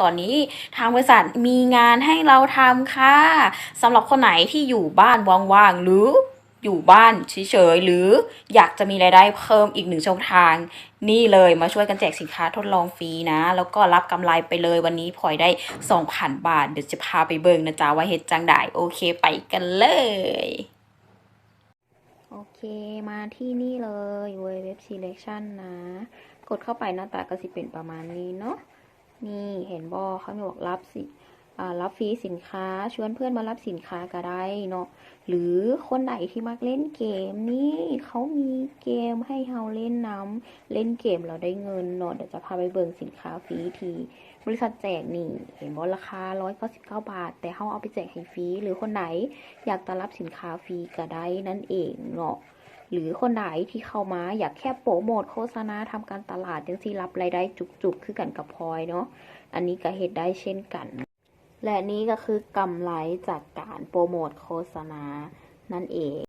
ตอนนี้ทางบริษัทมีงานให้เราทำค่ะสำหรับคนไหนที่อยู่บ้านว่างๆหรืออยู่บ้านเฉยๆหรืออยากจะมีรายได้เพิ่มอีกหนึ่งช่องทาง นี่เลยมาช่วยกันแจกสินค้าทดลองฟรีนะ แล้วก็รับกำไรไปเลยวันนี้พลอยได้2,000 บาท เดี๋ยวจะพาไปเบิ่งนะจ๊ะว่าเฮ็ดจังได้โอเคไปกันเลย โอเคมาที่นี่เลยเว็บ selection นะ กดเข้าไปหน้าตาก็สิเป็นประมาณนี้เนาะ นี่เห็นบอเขาบอกรับสิรับฟรีสินค้าชวนเพื่อนมารับสินค้าก็ได้เนาะหรือคนไหนที่มักเล่นเกมนี่เขามีเกมให้เราเล่นน้ำเล่นเกมเราได้เงินเนาะเดี๋ยวจะพาไปเบิ่งสินค้าฟรีทีบริษัทแจกนี่เห็นบอราคา 199 บาท แต่เขาเอาไปแจกให้ฟรีหรือคนไหนอยากจะรับสินค้าฟรีก็ได้นั่นเองเนาะ หรือคนไหนที่เข้ามาอยากแค่โปรโมทโฆษณาทำการตลาดยังสิรับรายได้จุกๆ คือกันกับพลอยเนาะอันนี้ก็เหตุได้เช่นกัน และนี้ก็คือกำไรจากการโปรโมทโฆษณานั่นเอง